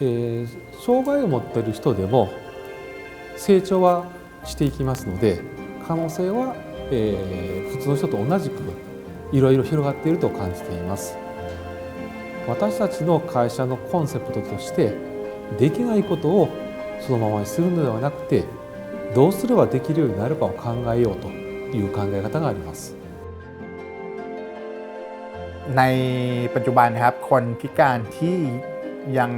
えー障害を持っている人でも成長はしていきますので可能性は、えー普通の人と同じくいろいろ広がっていると感じています私たちの会社のコンセプトとしてできないことをそのままにするのではなくてどうすればできるようになるかを考えようという考え方があります ในปัจจุบันนะครับคนพิการที่ ยัง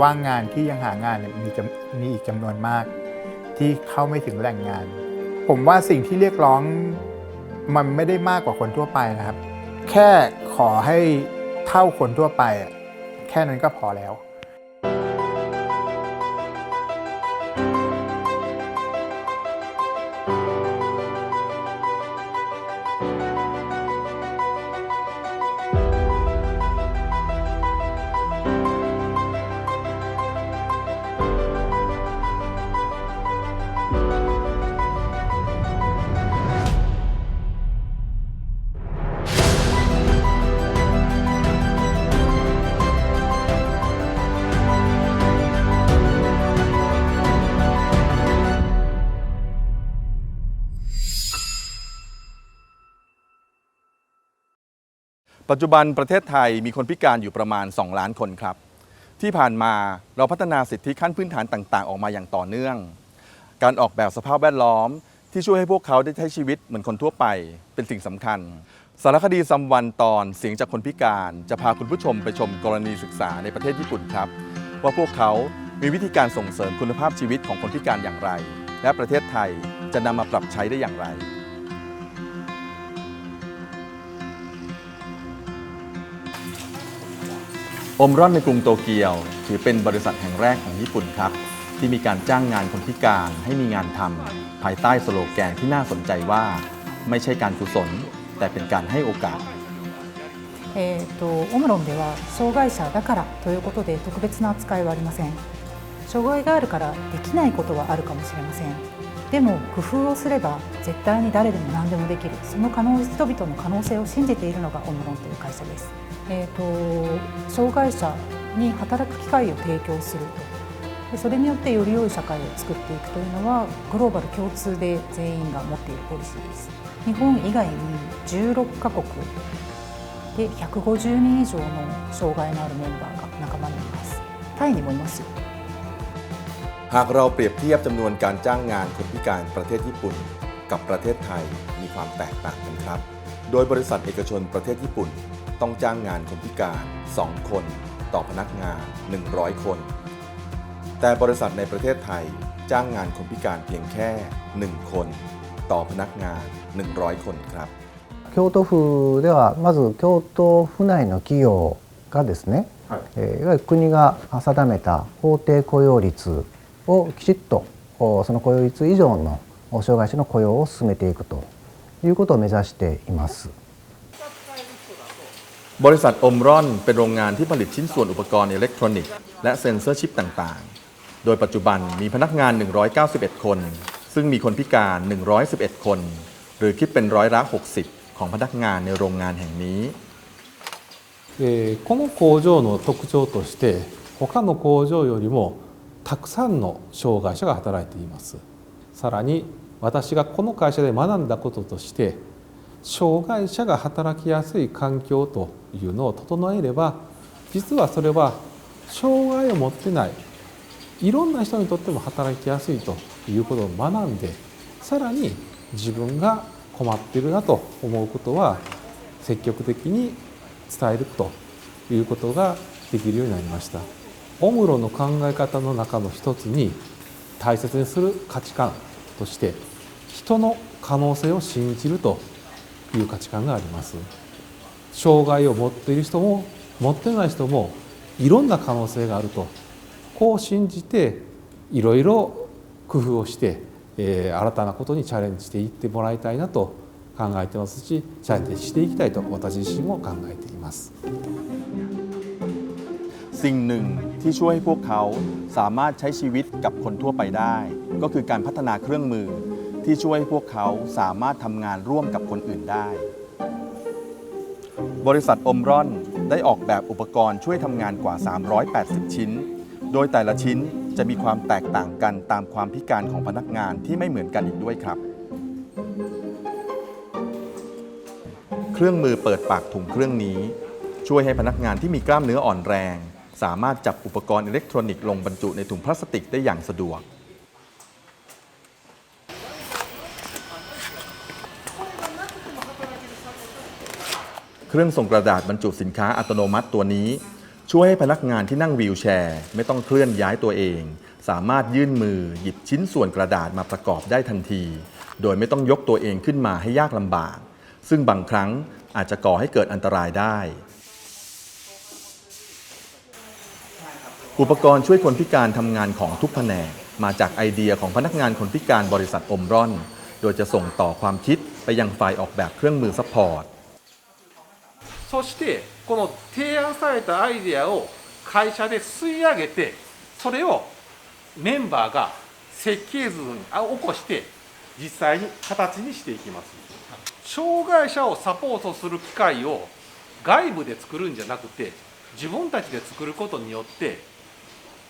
ว่างงานที่ยังหางานเนี่ยมีมีอีกจำนวนมาก ที่เข้าไม่ถึงแหล่งงาน ผมว่าสิ่งที่เรียกร้องมันไม่ได้มากกว่าคนทั่วไปนะครับ แค่ขอให้เท่าคนทั่วไป แค่นั้นก็พอแล้ว ปัจจุบันประเทศไทยมีคนพิการอยู่ประมาณ 2 ล้านคนครับ ที่ผ่านมาเราพัฒนาสิทธิขั้นพื้นฐานต่าง ๆ ออกมาอย่างต่อเนื่อง การออกแบบสภาพแวดล้อม ที่ช่วยให้พวกเขาได้ใช้ชีวิตเหมือนคนทั่วไปเป็นสิ่งสำคัญ สารคดีซัมวันตอนเสียงจากคนพิการจะพาคุณผู้ชมไปชมกรณีศึกษาในประเทศญี่ปุ่นครับ ว่าพวกเขามีวิธีการส่งเสริมคุณภาพชีวิตของคนพิการอย่างไร และประเทศไทยจะนำมาปรับใช้ได้อย่างไร อมรอนในกรุงโตเกียว ถือเป็นบริษัทแห่งแรกของญี่ปุ่นครับ ที่มีการจ้างงานคนพิการให้มีงานทำภายใต้สโลแกนที่น่าสนใจว่า ไม่ใช่การกุศล แต่เป็นการให้โอกาส えー、とオムロンでは障害者だからということで特別な扱いはありません障害があるからできないことはあるかもしれません でも工夫をすれば絶対に誰でも何でもできる。その可能人々の可能性を信じているのがオムロンという会社です、えー、と障害者に働く機会を提供すると。でそれによってより良い社会を作っていくというのはグローバル共通で全員が持っているポリシーです。日本以外に16カ国で150人以上の障害のあるメンバーが仲間にいます。タイにもいますよ。 หากเราเปรียบเทียบจำนวนการจ้างงานคนพิการประเทศญี่ปุ่น กับประเทศไทยมีความแตกต่างกันครับ โดยบริษัทเอกชนประเทศญี่ปุ่น ต้องจ้างงานคนพิการ 2 คน ต่อพนักงาน 100 คน แต่บริษัทในประเทศไทยจ้างงานคนพิการเพียงแค่ 1 คน ต่อพนักงาน 100 คนครับ 京都府ではまず京都府内の企業がですね、えーいわゆる国が定めた法定雇用率 をきちっとおその雇用率以上のお障害者の雇用を進めていくということを目指しています。 บริษัทอมรอนเป็นโรงงานที่ผลิตชิ้นส่วนอุปกรณ์อิเล็กทรอนิกส์และเซ็นเซอร์ชิปต่างๆ โดยปัจจุบันมีพนักงาน 191 คน ซึ่งมีคนพิการ 111 คน หรือคิดเป็นร้อยละ 60 ของพนักงานในโรงงานแห่งนี้ えーこの工場の特徴として他の工場よりも たくさんの障害者が働いています。さらに私がこの会社で学んだこととして障害者が働きやすい環境というのを整えれば実はそれは障害を持ってないいろんな人にとっても働きやすいということを学んでさらに自分が困っているなと思うことは積極的に伝えるということができるようになりました。オムロの考え方の中の一つに大切にする価値観として人の可能性を信じるという価値観があります障害を持っている人も持ってない人もいろんな可能性があるとこう信じていろいろ工夫をして、えー新たなことにチャレンジしていってもらいたいなと考えてますしチャレンジしていきたいと私自身も考えています สิ่งหนึ่ง ที่ช่วยให้พวกเขาสามารถใช้ชีวิตกับคนทั่วไปได้ ก็คือการพัฒนาเครื่องมือที่ช่วยให้พวกเขาสามารถทำงานร่วมกับคนอื่นได้ บริษัทอมรอนได้ออกแบบอุปกรณ์ช่วยทำงานกว่า 380 ชิ้น โดยแต่ละชิ้นจะมีความแตกต่างกันตามความพิการของพนักงานที่ไม่เหมือนกันอีกด้วยครับ เครื่องมือเปิดปากถุงเครื่องนี้ ช่วยให้พนักงานที่มีกล้ามเนื้ออ่อนแรง สามารถจับอุปกรณ์อิเล็กทรอนิกส์ลงบรรจุในถุงพลาสติกได้อย่างสะดวก เครื่องส่งกระดาษบรรจุสินค้าอัตโนมัติตัวนี้ ช่วยให้พนักงานที่นั่งวีลแชร์ ไม่ต้องเคลื่อนย้ายตัวเอง สามารถยื่นมือหยิบชิ้นส่วนกระดาษมาประกอบได้ทันที โดยไม่ต้องยกตัวเองขึ้นมาให้ยากลำบาก ซึ่งบางครั้งอาจจะก่อให้เกิดอันตรายได้ อุปกรณ์ช่วยคนพิการทำงานของทุกแผนก มาจากไอเดียของพนักงานคนพิการบริษัทอมร่อน โดยจะส่งต่อความคิดไปยังฝ่ายออกแบบเครื่องมือซัพพอร์ต そしてこの提案されたアイデアを会社で吸い上げてそれをメンバーが設計図に起こして実際に形にしていきます障害者をサポートする機会を外部で作るんじゃなくて自分たちで作ることによって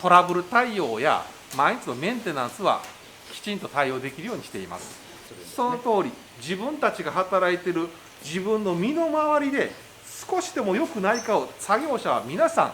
トラブル対応や毎日のメンテナンスはきちんと対応できるようにしています。その通り自分たちが働いている自分の身の回りで少しでも良くないかを作業者は皆さん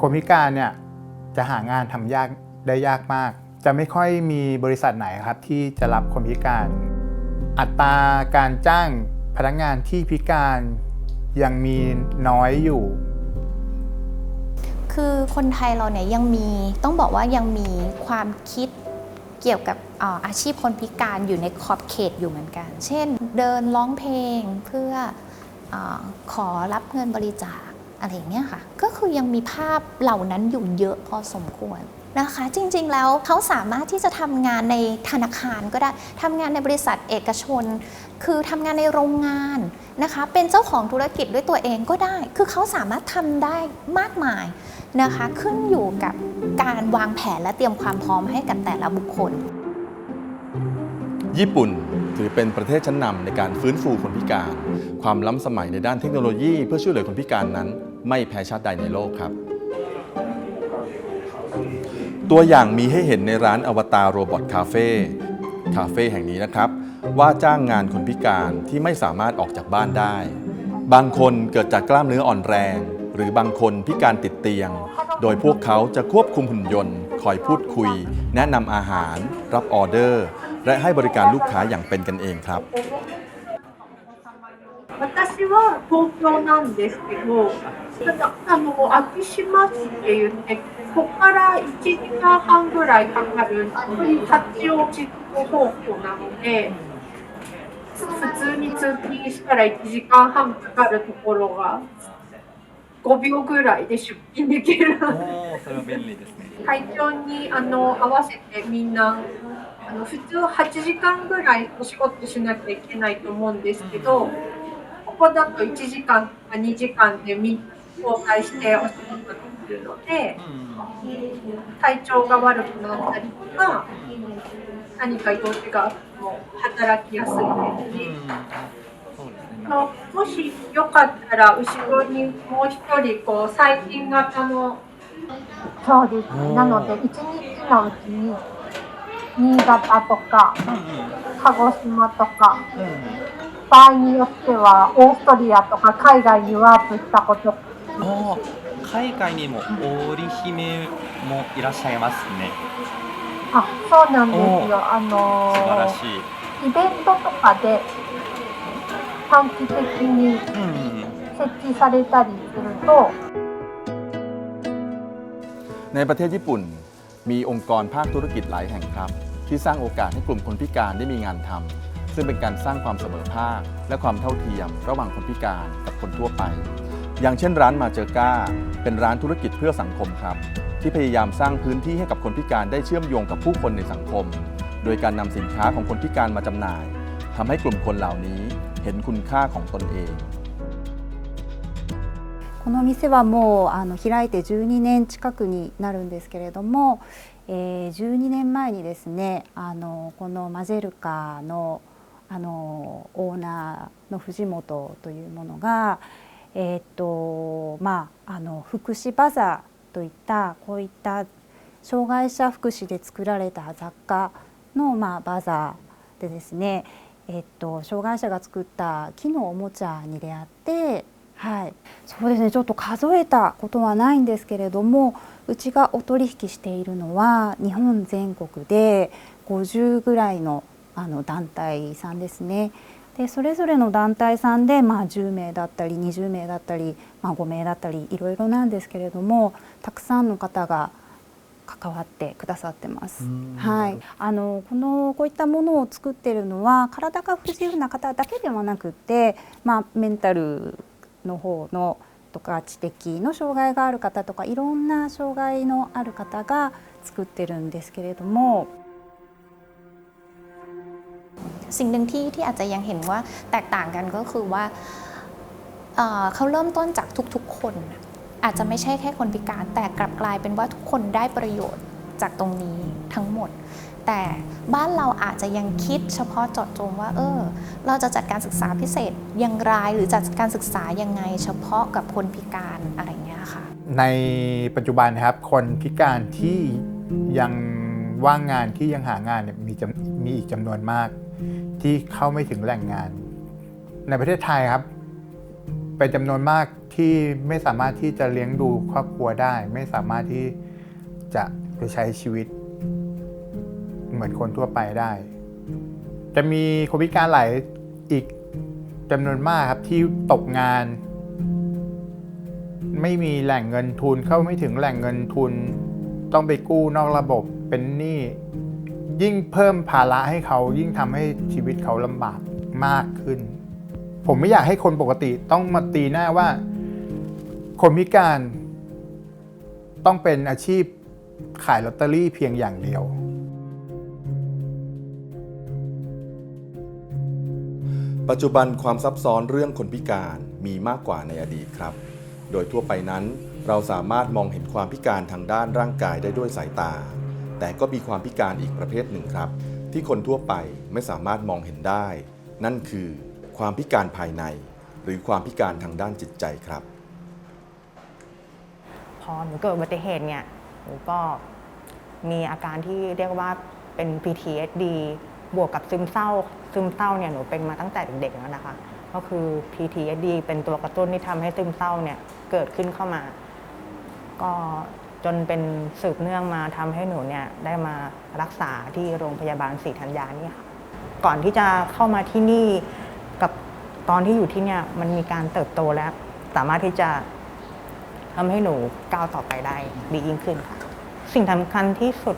คนพิการเนี่ยจะหางานทำยากได้ยากมาก จะไม่ค่อยมีบริษัทไหนครับที่จะรับคนพิการ อัตราการจ้างพนักงานที่พิการยังมีน้อยอยู่ คือคนไทยเราเนี่ยยังมีต้องบอกว่ายังมีความคิดเกี่ยวกับออาชีพคนพิการอยู่ในขอบเขตอยู่เหมือนกัน เช่น เดินร้องเพลงเพื่ออขอรับเงินบริจาค อะไรอย่างเงี้ยค่ะ ก็คือยังมีภาพเหล่านั้นอยู่เยอะพอสมควรนะคะจริงๆแล้วเขาสามารถที่จะทำงานในธนาคารก็ได้ทำงานในบริษัทเอกชน คือทำงานในโรงงานนะคะเป็นเจ้าของธุรกิจด้วยตัวเองก็ได้ คือเขาสามารถทำได้มากมายนะคะขึ้นอยู่กับการวางแผนและเตรียมความพร้อมให้กับแต่ละบุคคล ญี่ปุ่นถือเป็นประเทศชั้นนำในการฟื้นฟูคนพิการ ความล้ำสมัยในด้านเทคโนโลยี เพื่อช่วยเหลือคนพิการนั้น ไม่แพ้ชาติใดในโลกครับ ตัวอย่างมีให้เห็นในร้านอวตารโรบอทคาเฟ่คาเฟ่แห่งนี้นะครับ ว่าจ้างงานคนพิการที่ไม่สามารถออกจากบ้านได้ บางคนเกิดจากกล้ามเนื้ออ่อนแรง หรือบางคนพิการติดเตียง โดยพวกเขาจะควบคุมหุ่นยนต์ คอยพูดคุย แนะนำอาหาร รับออเดอร์ และให้บริการลูกค้าอย่างเป็นกันเองครับ 私は東京なんですけど、 ただあの昭島市って言って、ここから1時間半ぐらいかかる八王子方向なので、普通に通勤したら1時間半かかるところが5秒ぐらいで出勤できる。体調にあの合わせてみんなあの普通8時間ぐらいお仕事しなきゃいけないと思うんですけど、ここだと1時間とか2時間でみんな交代してお仕るので、体調が悪くなったりとか、何か用事があっても働きやすいですし、あのもしよかったら後ろにもう一人こう最近型のそうですなので一日のうちに新潟とか鹿児島とか場合によってはオーストリアとか海外にワープしたことおー海外にも織姫もいらっしゃいますね。あそうなんですおよあの素晴らしい。イベントとかで短期的にうん。設置されたりすると ในประเทศญี่ปุ่น มีองค์กรภาคธุรกิจหลายแห่งครับ ที่สร้างโอกาสให้กลุ่มคนพิการได้มีงานทำซึ่งเป็นการสร้างความเสมอภาค และความเท่าเทียม ระหว่างคนพิการกับคนทั่วไป อย่างเช่นร้านมาเจอก้า เป็นร้านธุรกิจเพื่อสังคมครับ ที่พยายามสร้างพื้นที่ให้กับคนพิการได้เชื่อมโยงกับผู้คนในสังคม โดยการนำสินค้าของคนพิการมาจำหน่ายทำให้กลุ่มคนเหล่านี้เห็นคุณค่าของตนเอง この店はもうあの開いて12年近くになるんですけれども、えー12年前にですねあのこのマジェルカのあのオーナーの藤本というものが、 えーっとまあ、あの福祉バザーといったこういった障害者福祉で作られた雑貨の、まあ、バザーでですね、えっと、障害者が作った木のおもちゃに出会って、はい、そうですねちょっと数えたことはないんですけれどもうちがお取引しているのは日本全国で50ぐらいのあの団体さんですね。でそれぞれの団体さんで、まあ、10名だったり20名だったり、まあ、5名だったりいろいろなんですけれどもたくさんの方が関わってくださってます。はい、あのこのこういったものを作っているのは体が不自由な方だけではなくって、まあ、メンタルの方のとか知的の障害がある方とかいろんな障害のある方が作ってるんですけれども。 สิ่งหนึ่งที่ที่อาจจะยังเห็นว่าแตกต่างกันก็คือว่าเเขาเริ่มต้นจากทุกๆ คน อาจจะไม่ใช่แค่คนพิการ แต่กลับกลายเป็นว่าทุกคนได้ประโยชน์จากตรงนี้ทั้งหมด แต่บ้านเราอาจจะยังคิดเฉพาะเจาะจงว่า เออ เราจะจัดการศึกษาพิเศษอย่างไรหรือจัดการศึกษายังไง เฉพาะกับคนพิการอะไรเงี้ยค่ะ ในปัจจุบันนะครับ คนพิการที่ยังว่างงานที่ยังหางานเนี่ยมีมีอีกจำนวนมาก ที่เข้าไม่ถึงแหล่งงาน ในประเทศไทยครับ เป็นจำนวนมากที่ไม่สามารถที่จะเลี้ยงดูครอบครัวได้ ไม่สามารถที่จะไปใช้ชีวิต เหมือนคนทั่วไปได้ จะมีคนพิการหลายอีกจำนวนมากครับที่ตกงาน ไม่มีแหล่งเงินทุนเข้าไม่ถึงแหล่งเงินทุน ต้องไปกู้นอกระบบเป็นหนี้ ยิ่งเพิ่มภาระให้เขายิ่งทำให้ชีวิตเขาลำบากมากขึ้น ผมไม่อยากให้คนปกติต้องมาตีหน้าว่า คนพิการต้องเป็นอาชีพขายลอตเตอรี่เพียงอย่างเดียว ปัจจุบันความซับซ้อนเรื่องคนพิการมีมากกว่าในอดีตครับ โดยทั่วไปนั้น เราสามารถมองเห็นความพิการทางด้านร่างกายได้ด้วยสายตา แต่ก็มีความพิการอีกประเภทหนึ่งครับ ที่คนทั่วไปไม่สามารถมองเห็นได้ นั่นคือความพิการภายใน หรือความพิการทางด้านจิตใจครับ พอหนูเกิดอุบัติเหตุเนี่ยหนูก็มีอาการที่เรียกว่าเป็น PTSD บวกกับซึมเศร้า ซึมเศร้าเนี่ยหนูเป็นมาตั้งแต่เด็กๆแล้วนะคะ ก็คือ PTSD เป็นตัวกระตุ้นที่ทำให้ซึมเศร้าเนี่ยเกิดขึ้นเข้ามา ก็ จนเป็นสืบเนื่องมาทำให้หนูเนี่ยได้มารักษาที่โรงพยาบาลศรีธัญญานี่ค่ะก่อนที่จะเข้ามาที่นี่กับตอนที่อยู่ที่เนี่ยมันมีการเติบโตแล้ว สามารถที่จะทำให้หนูก้าวต่อไปได้ดียิ่งขึ้นค่ะ สิ่งสำคัญที่สุด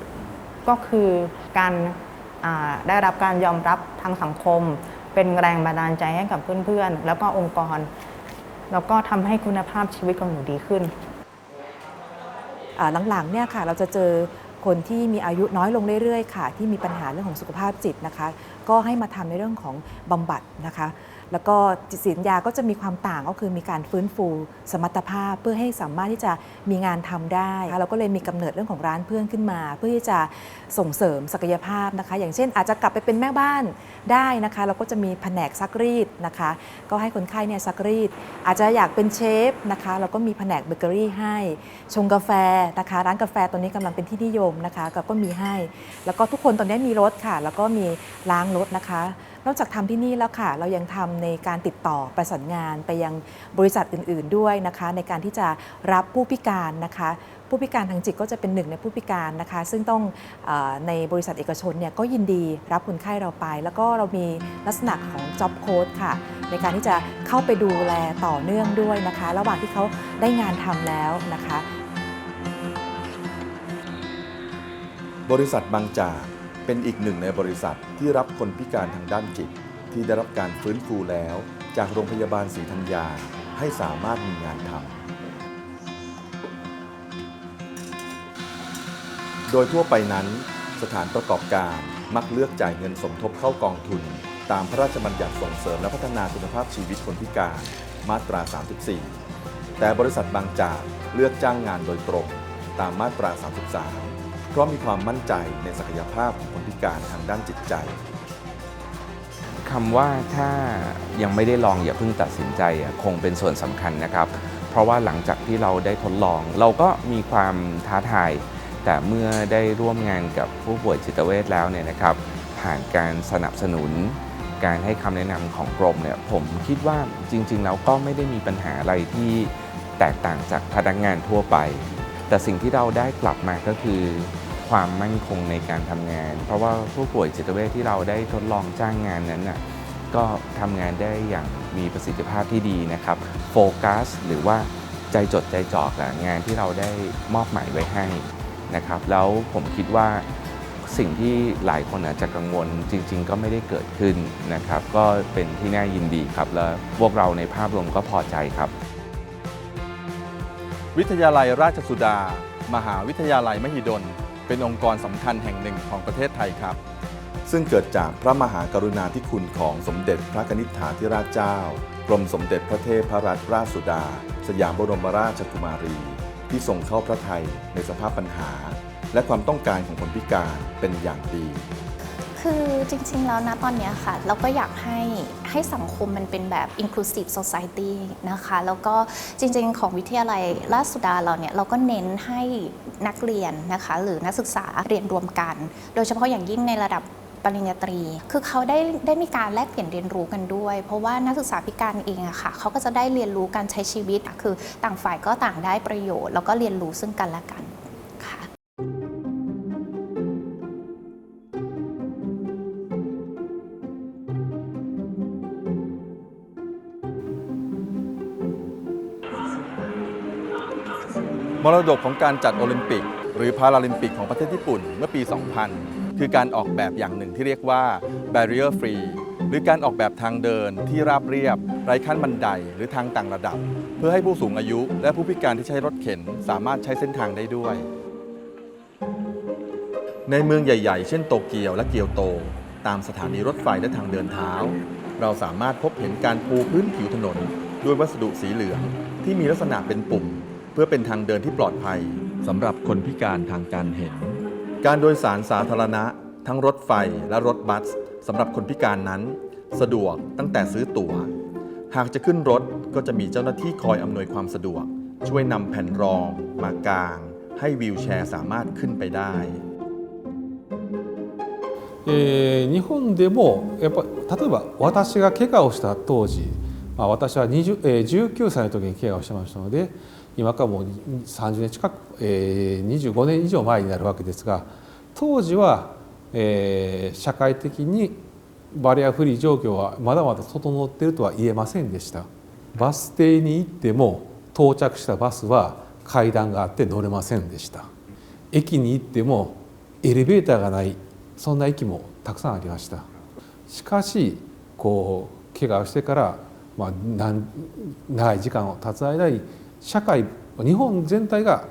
ก็คือการได้รับการยอมรับทางสังคม เป็นแรงบันดาลใจให้กับเพื่อนๆ แล้วก็องค์กร แล้วก็ทำให้คุณภาพชีวิตของหนูดีขึ้น หลังๆเนี่ยค่ะเราจะเจอคนที่มีอายุน้อยลงเรื่อยๆค่ะ ที่มีปัญหาเรื่องของสุขภาพจิตนะคะ ก็ให้มาทำในเรื่องของบำบัดนะคะ แล้วก็จิตสัญญาก็จะมีความต่างก็คือมีการฟื้นฟูสมรรถภาพ เพื่อให้สามารถที่จะมีงานทำได้เราก็เลยมีกำเนิดเรื่องของร้านเพื่อนขึ้นมา เพื่อที่จะส่งเสริมศักยภาพนะคะ อย่างเช่น อาจจะกลับไปเป็นแม่บ้าน ได้นะคะ เราก็จะมีแผนกซักรีดนะคะ ก็ให้คนไข้เนี่ยซักรีด อาจจะอยากเป็นเชฟนะคะ เราก็มีแผนกเบเกอรี่ให้ ชงกาแฟนะคะ ร้านกาแฟตอนนี้กำลังเป็นที่นิยมนะคะก็ก็มีให้ แล้วก็ทุกคนตอนนี้มีรถค่ะ แล้วก็มีล้างรถนะคะ นอกจากทำที่นี่แล้วค่ะ เรายังทำในการติดต่อประสานงานไปยังบริษัทอื่น ๆด้วยนะคะ ในการที่จะรับผู้พิการนะคะ ผู้พิการทางจิตก็จะเป็นหนึ่งในผู้พิการนะคะ ซึ่งต้องออในบริษัทเอกชนเนี่ยก็ยินดีรับคนไข้เราไป แล้วก็เรามีลักษณะของ job code ค่ะ ในการที่จะเข้าไปดูแลต่อเนื่องด้วยนะคะ ระหว่างที่เขาได้งานทำแล้วนะคะ บริษัทบางจากเป็นอีกหนึ่งในบริษัทที่รับคนพิการทางด้านจิต ที่ได้รับการฟื้นฟูแล้ว จากโรงพยาบาลศรีธัญญาให้สามารถมีงานทำ โดยทั่วไปนั้น สถานประกอบการมักเลือกจ่ายเงินสมทบเข้ากองทุน ตามพระราชบัญญัติส่งเสริมและพัฒนาคุณภาพชีวิตคนพิการ มาตรา 34 แต่บริษัทบางจากเลือกจ้างงานโดยตรง ตามมาตรา 33 เพราะมีความมั่นใจในศักยภาพของคนพิการทางด้านจิตใจคำว่าถ้ายังไม่ได้ลองอย่าเพิ่งตัดสินใจคงเป็นส่วนสำคัญนะครับ เพราะว่าหลังจากที่เราได้ทดลอง เราก็มีความท้าทาย แต่เมื่อได้ร่วมงานกับผู้ป่วยจิตเวชแล้วเนี่ยนะครับ ผ่านการสนับสนุน การให้คำแนะนำของกรมเนี่ยผมคิดว่าจริงๆแล้วก็ไม่ได้มีปัญหาอะไรที่แตกต่างจากพนักงานทั่วไป แต่สิ่งที่เราได้กลับมาก็คือความมั่นคงในการทำงาน เพราะว่าผู้ป่วยจิตเวชที่เราได้ทดลองจ้างงานนั้นน่ะก็ทำงานได้อย่างมีประสิทธิภาพที่ดีนะครับโฟกัสหรือว่าใจจดใจจ่อกับงานที่เราได้มอบหมายไว้ให้ นะครับ แล้วผมคิดว่าสิ่งที่หลายคนอาจจะกังวลจริง ๆ ก็ไม่ได้เกิดขึ้นนะครับ ก็เป็นที่น่ายินดีครับ แล้วพวกเราในภาพรวมก็พอใจครับ วิทยาลัยราชสุดา มหาวิทยาลัยมหิดล เป็นองค์กรสำคัญแห่งหนึ่งของประเทศไทยครับ ซึ่งเกิดจากพระมหากรุณาธิคุณของสมเด็จพระนิษฐาธิราชเจ้า กรมสมเด็จพระเทพรัตนราชสุดา สยามบรมราชกุมารี ที่ทรงเข้าพระไทยในสภาพปัญหา และความต้องการของคนพิการเป็นอย่างดี คือจริงๆ แล้วนะตอนนี้ค่ะ เราก็อยากให้ให้สังคมมันเป็นแบบ inclusive society นะคะ แล้วก็จริงๆ ของวิทยาลัยราชสุดาเราเนี่ย เราก็เน้นให้นักเรียนนะคะ หรือนักศึกษาเรียนรวมกัน โดยเฉพาะอย่างยิ่งในระดับ ปริญญาตรี คือเขาได้ได้มีการแลกเปลี่ยนเรียนรู้กันด้วย เพราะว่านักศึกษาพิการเองอะค่ะเขาก็จะได้เรียนรู้การใช้ชีวิตคือต่างฝ่ายก็ต่างได้ประโยชน์ แล้วก็เรียนรู้ซึ่งกันและกันค่ะมรดกของการจัดโอลิมปิก หรือพาราลิมปิกของประเทศญี่ปุ่นเมื่อปี 2000 คือการออกแบบอย่างหนึ่งที่เรียกว่า barrier free หรือการออกแบบทางเดินที่ราบเรียบ ไร้ขั้นบันไดหรือทางต่างระดับ เพื่อให้ผู้สูงอายุ และผู้พิการที่ใช้รถเข็น สามารถใช้เส้นทางได้ด้วย ในเมืองใหญ่ ๆ เช่นโตเกียวและเกียวโต ตามสถานีรถไฟและทางเดินเท้า เราสามารถพบเห็นการปูพื้นผิวถนน ด้วยวัสดุสีเหลืองที่มีลักษณะเป็นปุ่ม เพื่อเป็นทางเดินที่ปลอดภัยสำหรับคนพิการทางการเห็น การโดยสารสาธารณะ ทั้งรถไฟและรถบัสสำหรับคนพิการนั้น สะดวกตั้งแต่ซื้อตั๋ว หากจะขึ้นรถก็จะมีเจ้าหน้าที่คอยอำนวยความสะดวก ช่วยนำแผ่นรอง มากาง ให้วีลแชร์สามารถขึ้นไปได้ えー日本でもやっぱ例えば私が怪我をした当時、まあ、私は20、えー19歳の時に怪我をしてましたので 今からもう30年近く、えー25年以上前になるわけですが当時は、えー社会的にバリアフリー状況はまだまだ整っているとは言えませんでした。バス停に行っても到着したバスは階段があって乗れませんでした。駅に行ってもエレベーターがない。そんな駅もたくさんありました。しかしこう怪我をしてから、まあ、長い時間を経つ間に社会日本全体が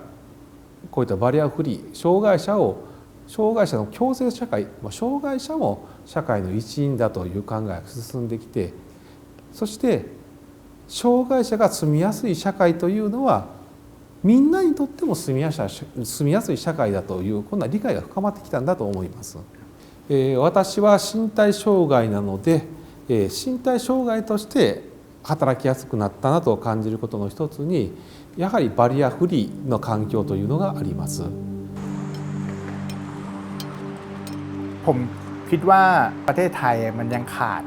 こういったバリアフリー障害者を障害者の共生社会障害者も社会の一員だという考えが進んできてそして障害者が住みやすい社会というのはみんなにとっても住みやすい住みやすい社会だというこんな理解が深まってきたんだと思います。えー私は身体障害なので、えー身体障害として働きやすくなったなと感じることの一つにやはりバリアフリーの環境というのがあります。 ผมคิดว่าประเทศไทยมันยังขาด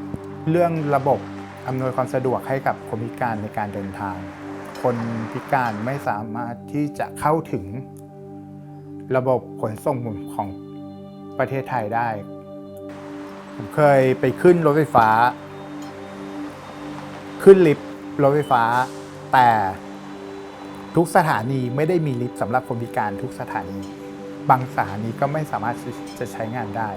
เรื่องระบบอำนวยความสะดวกให้กับคนพิการในการเดินทาง คนพิการไม่สามารถที่จะเข้าถึงระบบขนส่งของประเทศไทยได้ ผมเคยไปขึ้นรถไฟฟ้า ขึ้นลิฟต์รถไฟฟ้า แต่ทุกสถานีไม่ได้มีลิฟต์สำหรับคนพิการทุกสถานี บางสถานีก็ไม่สามารถจะใช้งานได้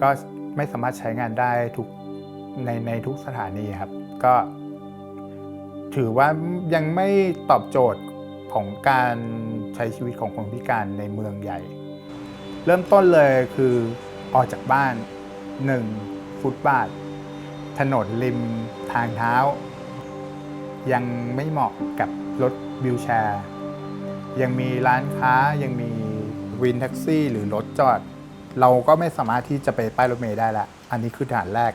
ก็ไม่สามารถใช้งานได้ทุกในในทุกสถานีครับ ก็ ถือว่ายังไม่ตอบโจทย์ของการใช้ชีวิตของคนพิการในเมืองใหญ่ เริ่มต้นเลยคือออกจากบ้าน 1. ฟุตบาท ถนนริมทางเท้า ยังไม่เหมาะกับรถวิวแชร์ ยังมีร้านค้ายังมีวินแท็กซี่ หรือรถจอด เราก็ไม่สามารถที่จะไปป้ายรถเมล์ได้ละ อันนี้คือฐานแรก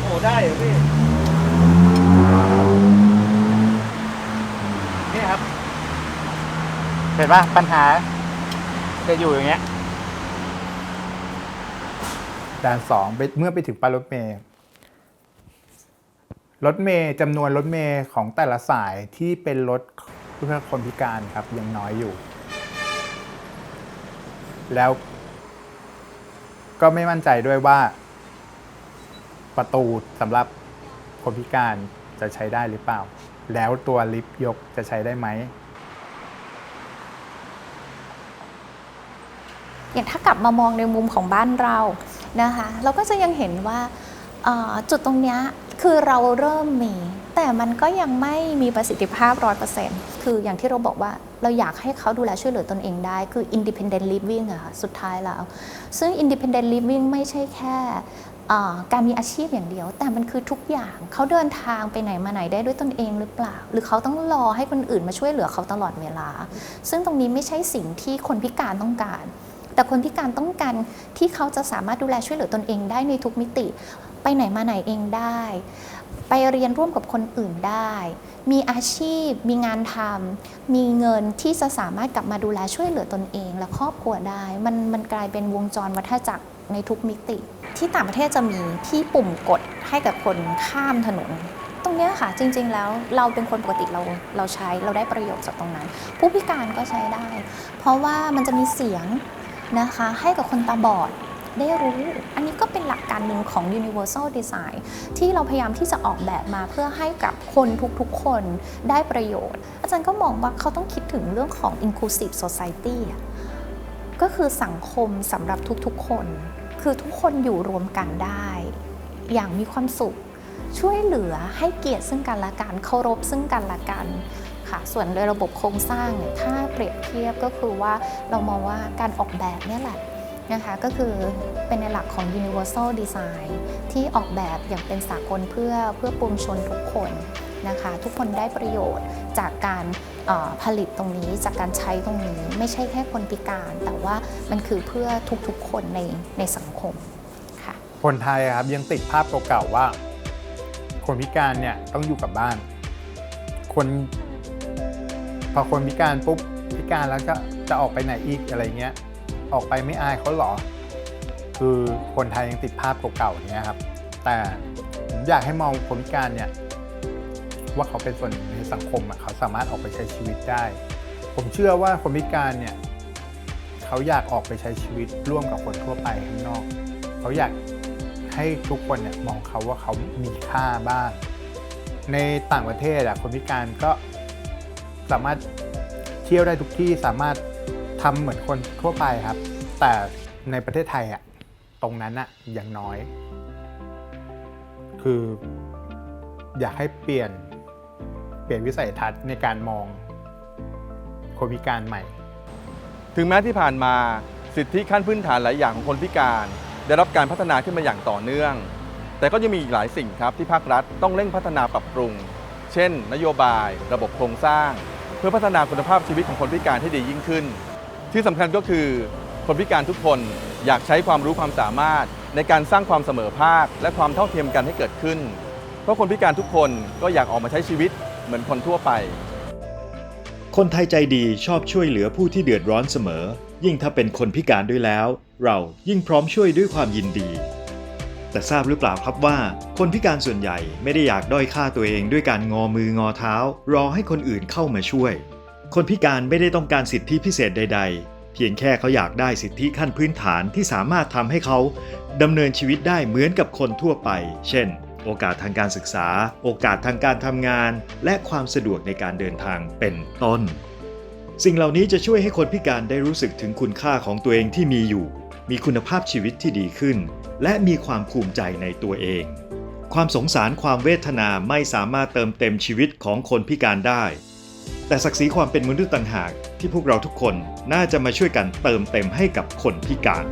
โอ้ได้เหรอพี่นี่ครับ เห็นปะปัญหาจะอยู่อย่างเงี้ย ด่านสองเมื่อไปถึงป้ายรถเมล์รถเมล์จำนวนรถเมล์ของแต่ละสายที่เป็นรถเพื่อคนพิการครับยังน้อยอยู่ แล้วก็ไม่มั่นใจด้วยว่า ประตูสำหรับคนพิการจะใช้ได้หรือเปล่า แล้วตัวลิฟต์ยกจะใช้ได้ไหมอย่างถ้ากลับมามองในมุมของบ้านเรา นะคะ เราก็จะยังเห็นว่าจุดตรงนี้คือเราเริ่มมี แต่มันก็ยังไม่มีประสิทธิภาพ100%คืออย่างที่เราบอกว่าเราอยากให้เขาดูแลช่วยเหลือตนเองได้ คือ independent living อะค่ะสุดท้ายแล้ว ซึ่ง independent living ไม่ใช่แค่การมีอาชีพอย่างเดียว แต่มันคือทุกอย่างเขาเดินทางไปไหนมาไหนได้ด้วยตนเองหรือเปล่า หรือเขาต้องรอให้คนอื่นมาช่วยเหลือเขาตลอดเวลา ซึ่งตรงนี้ไม่ใช่สิ่งที่คนพิการต้องการ แต่คนพิการต้องการที่เขาจะสามารถดูแลช่วยเหลือตนเองได้ในทุกมิติ ไปไหนมาไหนเองได้ ไปเรียนร่วมกับคนอื่นได้ มีอาชีพ มีงานทำมีเงินที่จะสามารถกลับมาดูแลช่วยเหลือตนเอง และครอบครัวได้ มันมันกลายเป็นวงจรวัฏจักรในทุกมิติ ที่ต่างประเทศจะมีที่ปุ่มกดให้กับคนข้ามถนนตรงนี้ค่ะจริงๆแล้วเราเป็นคนปกติเราเราใช้เราได้ประโยชน์จากตรงนั้น ผู้พิการก็ใช้ได้ เพราะว่ามันจะมีเสียง นะคะ ให้กับคนตาบอดได้รู้ อันนี้ก็เป็นหลักการหนึ่งของ universal design ที่เราพยายามที่จะออกแบบมาเพื่อให้กับคนทุกๆ คนได้ประโยชน์ อาจารย์ก็มองว่าเขาต้องคิดถึงเรื่องของ inclusive society ก็คือสังคมสำหรับทุกๆ คน คือทุกคนอยู่รวมกันได้ อย่างมีความสุข ช่วยเหลือให้เกียรติซึ่งกันและกัน เคารพซึ่งกันและกัน ค่ะส่วนในระบบโครงสร้างเนี่ยถ้าเปรียบเทียบก็คือว่าเรามองว่าการออกแบบเนี่ยแหละนะคะก็คือเป็นในหลักของ universal design ที่ออกแบบอย่างเป็นสากลเพื่อเพื่อปวงชนทุกคนนะคะ ทุกคนได้ประโยชน์จากการผลิตตรงนี้จากการใช้ตรงนี้ไม่ใช่แค่คนพิการ แต่ว่ามันคือเพื่อทุกๆคนในในสังคมค่ะคนไทยครับยังติดภาพเก่าๆว่า คนพิการเนี่ยต้องอยู่กับบ้าน คน พอคนพิการปุ๊บพิการแล้วก็จะออกไปไหนอีกอะไรเงี้ย ออกไปไม่อายเขาหรอ คือคนไทยยังติดภาพเก่าๆอย่างเนี้ยครับ แต่ผมอยากให้มองคนพิการเนี่ยว่าเขาเป็นส่วนหนึ่งในสังคมอะเขาสามารถออกไปใช้ชีวิตได้ ผมเชื่อว่าคนพิการเนี่ยเขาอยากออกไปใช้ชีวิตร่วมกับคนทั่วไปข้างนอก เขาอยากให้ทุกคนเนี่ยมองเขาว่าเขามีค่าบ้าง ในต่างประเทศอะคนพิการก็ สามารถเที่ยวได้ทุกที่สามารถทำเหมือนคนทั่วไปครับ แต่ในประเทศไทยอะตรงนั้นอะอยังน้อย คืออยากให้เปลี่ยนเปลี่ยนวิสัยทัศน์ในการมองคนพิการใหม่ ถึงแม้ที่ผ่านมาสิทธิขั้นพื้นฐานหลายอย่างของคนพิการ ได้รับการพัฒนาขึ้นมาอย่างต่อเนื่อง แต่ก็ยังมีอีกหลายสิ่งครับที่ภาครัฐต้องเร่งพัฒนาปรับปรุง เช่น นโยบาย ระบบโครงสร้าง เพื่อพัฒนาคุณภาพชีวิตของคนพิการให้ดียิ่งขึ้น ที่สำคัญก็คือคนพิการทุกคนอยากใช้ความรู้ความสามารถ ในการสร้างความเสมอภาค และความเท่าเทียมกันให้เกิดขึ้น เพราะคนพิการทุกคนก็อยากออกมาใช้ชีวิตเหมือนคนทั่วไป คนไทยใจดีชอบช่วยเหลือผู้ที่เดือดร้อนเสมอ ยิ่งถ้าเป็นคนพิการด้วยแล้ว เรายิ่งพร้อมช่วยด้วยความยินดี แต่ทราบหรือเปล่าครับว่า คนพิการส่วนใหญ่ไม่ได้อยากด้อยค่าตัวเองด้วยการงอมืองอเท้า รอให้คนอื่นเข้ามาช่วย คนพิการไม่ได้ต้องการสิทธิพิเศษใด ๆ เพียงแค่เขาอยากได้สิทธิขั้นพื้นฐานที่สามารถทำให้เขาดำเนินชีวิตได้เหมือนกับคนทั่วไป เช่น โอกาสทางการศึกษา โอกาสทางการทำงาน และความสะดวกในการเดินทางเป็นต้น สิ่งเหล่านี้จะช่วยให้คนพิการได้รู้สึกถึงคุณค่าของตัวเองที่มีอยู่ มีคุณภาพชีวิตที่ดีขึ้น และมีความภูมิใจในตัวเอง ความสงสารความเวทนาไม่สามารถเติมเต็มชีวิตของคนพิการได้ แต่ศักดิ์ศรีความเป็นมนุษย์ต่างหากที่พวกเราทุกคนน่าจะมาช่วยกันเติมเต็มให้กับคนพิการ